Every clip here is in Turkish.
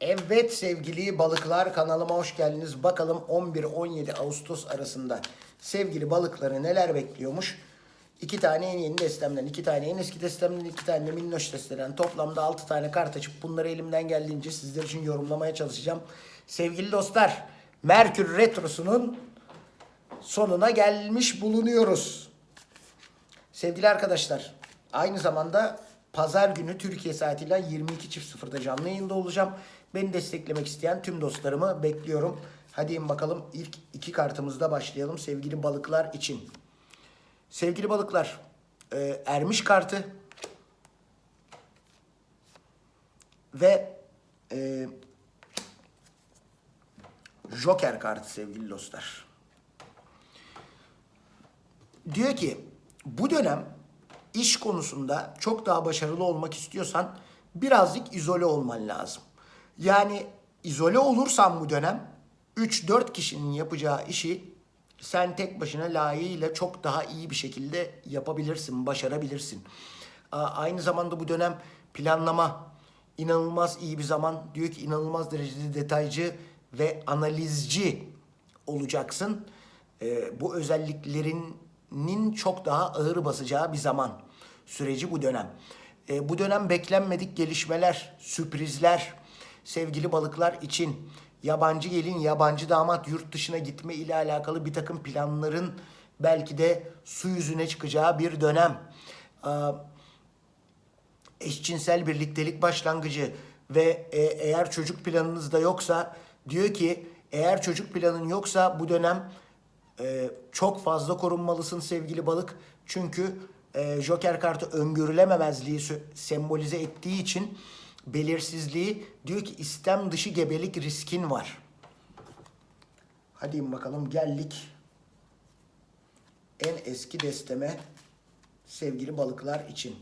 Evet sevgili balıklar kanalıma hoş geldiniz. Bakalım 11-17 Ağustos arasında sevgili balıkları neler bekliyormuş. İki tane en yeni destemden, iki tane en eski destemden, iki tane de minnoş destemden toplamda 6 tane kart açıp bunları elimden geldiğince sizler için yorumlamaya çalışacağım. Sevgili dostlar, Merkür Retrosu'nun sonuna gelmiş bulunuyoruz. Sevgili arkadaşlar, aynı zamanda pazar günü Türkiye saatiyle 22.00'da canlı yayında olacağım. Beni desteklemek isteyen tüm dostlarımı bekliyorum. Hadi bakalım ilk iki kartımızda başlayalım sevgili balıklar için. Sevgili balıklar, e, Ermiş kartı ve e, Joker kartı sevgili dostlar. Diyor ki bu dönem iş konusunda çok daha başarılı olmak istiyorsan birazcık izole olman lazım. Yani izole olursan bu dönem 3-4 kişinin yapacağı işi sen tek başına layığıyla çok daha iyi bir şekilde yapabilirsin, başarabilirsin. Aynı zamanda bu dönem planlama inanılmaz iyi bir zaman. Diyor ki inanılmaz derecede detaycı ve analizci olacaksın. Ee, bu özelliklerinin çok daha ağır basacağı bir zaman süreci bu dönem. Ee, bu dönem beklenmedik gelişmeler, sürprizler, sevgili balıklar için yabancı gelin, yabancı damat yurt dışına gitme ile alakalı bir takım planların belki de su yüzüne çıkacağı bir dönem. Aa, eşcinsel birliktelik başlangıcı ve e, eğer çocuk planınız da yoksa diyor ki eğer çocuk planın yoksa bu dönem e, çok fazla korunmalısın sevgili balık. Çünkü e, Joker kartı öngörülememezliği sembolize ettiği için belirsizliği diyor ki istem dışı gebelik riskin var. Hadi bakalım geldik en eski desteme sevgili balıklar için.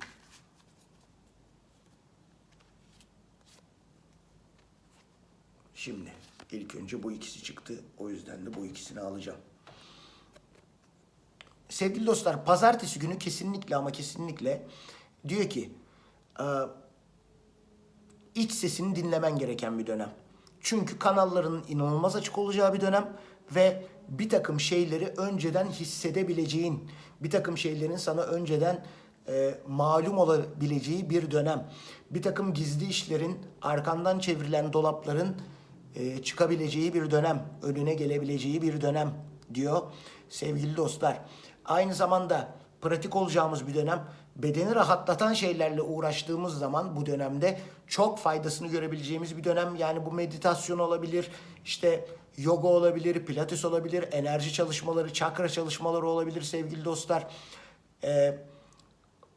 Şimdi ilk önce bu ikisi çıktı. O yüzden de bu ikisini alacağım. Sevgili dostlar, pazartesi günü kesinlikle ama kesinlikle diyor ki e, iç sesini dinlemen gereken bir dönem. Çünkü kanalların inanılmaz açık olacağı bir dönem ve bir takım şeyleri önceden hissedebileceğin, bir takım şeylerin sana önceden e, malum olabileceği bir dönem. Bir takım gizli işlerin, arkandan çevrilen dolapların e, çıkabileceği bir dönem, önüne gelebileceği bir dönem diyor sevgili dostlar. Aynı zamanda pratik olacağımız bir dönem. Bedeni rahatlatan şeylerle uğraştığımız zaman bu dönemde çok faydasını görebileceğimiz bir dönem. Yani bu meditasyon olabilir, işte yoga olabilir, pilates olabilir, enerji çalışmaları, çakra çalışmaları olabilir sevgili dostlar. Ee,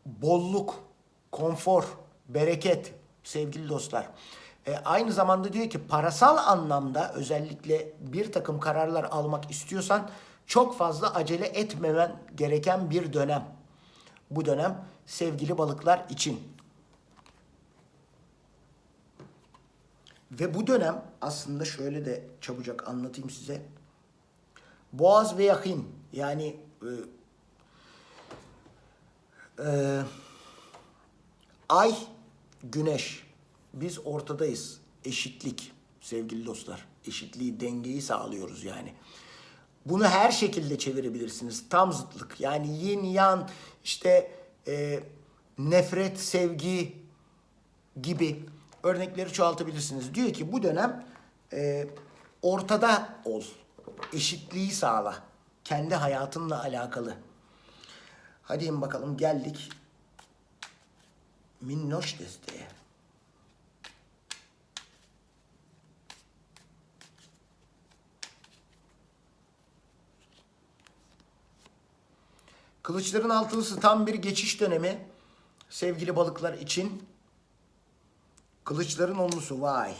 bolluk, konfor, bereket sevgili dostlar. E, aynı zamanda diyor ki parasal anlamda özellikle bir takım kararlar almak istiyorsan çok fazla acele etmemen gereken bir dönem. Bu dönem sevgili balıklar için. Ve bu dönem aslında şöyle de çabucak anlatayım size. Boğaz ve yakın yani e, e, ay, güneş. Biz ortadayız. Eşitlik sevgili dostlar. Eşitliği, dengeyi sağlıyoruz yani. Bunu her şekilde çevirebilirsiniz. Tam zıtlık. Yani yin yan işte e, nefret, sevgi gibi örnekleri çoğaltabilirsiniz. Diyor ki bu dönem e, ortada ol. Eşitliği sağla. Kendi hayatınla alakalı. Hadi bakalım geldik minnoş desteğe. Kılıçların altılısı tam bir geçiş dönemi sevgili balıklar için. Kılıçların onlusu vay.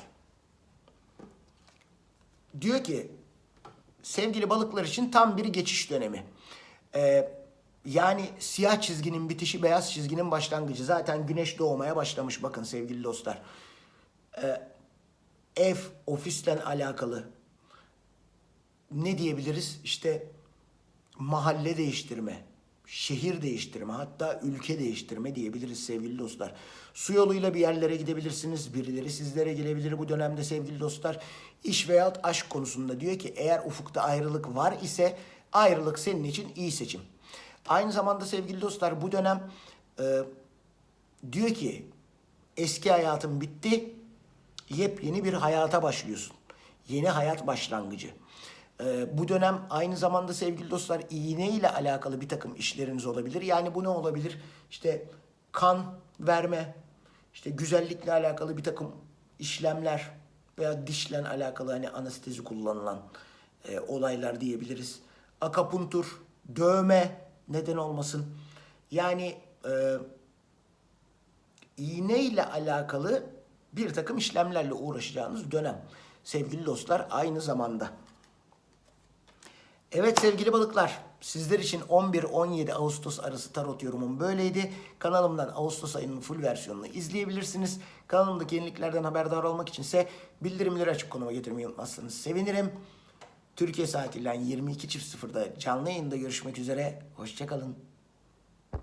Diyor ki sevgili balıklar için tam bir geçiş dönemi. Ee, yani siyah çizginin bitişi, beyaz çizginin başlangıcı. Zaten güneş doğmaya başlamış bakın sevgili dostlar. Ee, ev, ofisle alakalı ne diyebiliriz? İşte mahalle değiştirme, şehir değiştirme hatta ülke değiştirme diyebiliriz sevgili dostlar. Su yoluyla bir yerlere gidebilirsiniz. Birileri sizlere gelebilir bu dönemde sevgili dostlar. İş veya aşk konusunda diyor ki eğer ufukta ayrılık var ise ayrılık senin için iyi seçim. Aynı zamanda sevgili dostlar bu dönem e, diyor ki eski hayatın bitti yepyeni bir hayata başlıyorsun. Yeni hayat başlangıcı. Ee, bu dönem aynı zamanda sevgili dostlar iğne ile alakalı bir takım işleriniz olabilir. Yani bu ne olabilir? İşte kan verme, işte güzellikle alakalı bir takım işlemler veya dişle alakalı hani anestezi kullanılan e, olaylar diyebiliriz. Akapuntur, dövme neden olmasın. Yani e, iğne ile alakalı bir takım işlemlerle uğraşacağınız dönem. Sevgili dostlar aynı zamanda. Evet sevgili balıklar, sizler için 11-17 Ağustos arası tarot yorumum böyleydi. Kanalımdan Ağustos ayının full versiyonunu izleyebilirsiniz. Kanalımdaki yeniliklerden haberdar olmak içinse bildirimleri açık konuma getirmeyi unutmazsanız sevinirim. Türkiye saatiyle 22.00'da canlı yayında görüşmek üzere. Hoşçakalın.